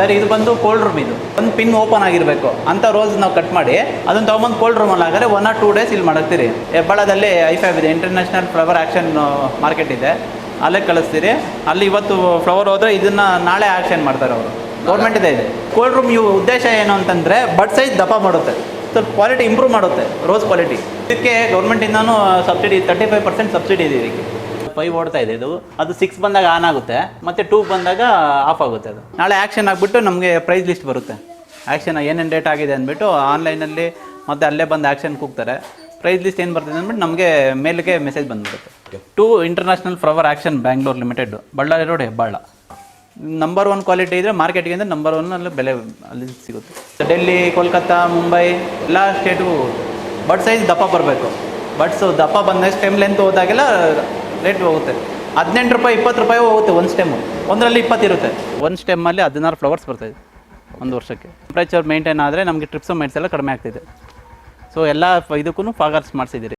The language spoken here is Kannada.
ಸರ್, ಇದು ಬಂದು ಕೋಲ್ಡ್ ರೂಮ್ ಇದು. ಒಂದು ಪಿನ್ ಓಪನ್ ಆಗಿರಬೇಕು. ಅಂತ ರೋಸ್ ನಾವು ಕಟ್ ಮಾಡಿ, ಅದನ್ನ ತೊಗೊಂಬಂದು ಕೋಲ್ಡ್ ರೂಮಲ್ಲಿ ಹಾಗಾದ್ರೆ ಒನ್ ಆರ್ ಟೂ ಡೇಸ್ ಇಲ್ಲಿ ಮಾಡಾಕ್ತೀರಿ ಹೆಬ್ಬಾಳದಲ್ಲಿ ಐಫ್ಯಾಬ್ ಇದೆ ಇಂಟರ್ನ್ಯಾಷನಲ್ ಫ್ಲವರ್ ಆ್ಯಕ್ಷನ್ ಮಾರ್ಕೆಟ್ ಇದೆ. ಅಲ್ಲೇ ಕಳಿಸ್ತೀರಿ. ಅಲ್ಲಿ ಇವತ್ತು ಫ್ಲವರ್ ಹೋದರೆ ಇದನ್ನ ನಾಳೆ ಆಕ್ಷನ್ ಮಾಡ್ತಾರೆ ಅವರು. ಗೌರ್ಮೆಂಟ್ ಇದೆ ಇದೆ. ಕೋಲ್ಡ್ ರೂಮ್ ಇವು ಉದ್ದೇಶ ಏನು ಅಂತಂದರೆ ಬಡ್ ಸೈಜ್ ದಪ್ಪ ಮಾಡುತ್ತೆ. ಸ್ವಲ್ಪ ಕ್ವಾಲಿಟಿ ಇಂಪ್ರೂವ್ ಮಾಡುತ್ತೆ ರೋಸ್ ಕ್ವಾಲಿಟಿ ಇದಕ್ಕೆ ಗೌರ್ಮೆಂಟಿಂದನೂ subsidy thirty five percent subsidy ಇದೆ ಇದಕ್ಕೆ. ಫೈವ್ ಓಡ್ತಾ ಇದೆ. ಇದು ಅದು ಸಿಕ್ಸ್ ಬಂದಾಗ ಆನ್ ಆಗುತ್ತೆ ಮತ್ತು ಟೂ ಬಂದಾಗ ಆಫ್ ಆಗುತ್ತೆ ಅದು. ನಾಳೆ ಆ್ಯಕ್ಷನ್ ಆಗಿಬಿಟ್ಟು ನಮಗೆ ಪ್ರೈಸ್ ಲಿಸ್ಟ್ ಬರುತ್ತೆ. ಆ್ಯಕ್ಷನ್ ಏನೇನು ಡೇಟ್ ಆಗಿದೆ ಅಂದ್ಬಿಟ್ಟು ಆನ್ಲೈನಲ್ಲಿ ಮತ್ತೆ ಅಲ್ಲೇ ಬಂದು ಆ್ಯಕ್ಷನ್ ಕೂಗ್ತಾರೆ. ಪ್ರೈಸ್ ಲಿಸ್ಟ್ ಏನು ಬರ್ತದೆ ಅಂದ್ಬಿಟ್ಟು ನಮಗೆ ಮೇಲ್ಗೆ ಮೆಸೇಜ್ ಬಂದ್ಬಿಡುತ್ತೆ. Two international flower auction Bangalore limited Ballari road Hebbal number one quality ಇದ್ದರೆ ಮಾರ್ಕೆಟ್ಗೆ ಅಂದರೆ ನಂಬರ್ ಒನ್ ಅಲ್ಲಿ ಬೆಲೆ ಅಲ್ಲಿ ಸಿಗುತ್ತೆ. ಡೆಲ್ಲಿ ಕೋಲ್ಕತ್ತಾ ಮುಂಬೈ ಎಲ್ಲ ಸ್ಟೇಟ್ಗೂ ಬಟ್ ಸೈಜ್ ದಪ್ಪ ಬರಬೇಕು. ಬಡ್ಸು ದಪ್ಪ ಬಂದಾಗ ಸ್ಟೆಮ್ ಲೆಂತ್ ಹೋದಾಗೆಲ್ಲ ರೇಟ್ ಹೋಗುತ್ತೆ. ಹದಿನೆಂಟು ರೂಪಾಯಿ, ಇಪ್ಪತ್ತು ರೂಪಾಯಿ ಹೋಗುತ್ತೆ ಒಂದು ಸ್ಟೆಮ್ಮು ಒಂದರಲ್ಲಿ ಇಪ್ಪತ್ತಿರುತ್ತೆ ಒಂದು ಸ್ಟೆಮ್ಮಲ್ಲಿ ಹದಿನಾರು ಫ್ಲವರ್ಸ್ ಬರ್ತಾಯಿದೆ ಒಂದು ವರ್ಷಕ್ಕೆ. ಟೆಂಪ್ರೇಚರ್ ಮೇಂಟೈನ್ ಆದರೆ ನಮಗೆ ಟ್ರಿಪ್ಸು ಮೈಟ್ಸ್ ಎಲ್ಲ ಕಡಿಮೆ ಆಗ್ತಿದೆ. ಸೊ ಎಲ್ಲ ಇದಕ್ಕೂ ಫಾಗರ್ಸ್ ಮಾಡಿಸಿದ್ದೀರಿ.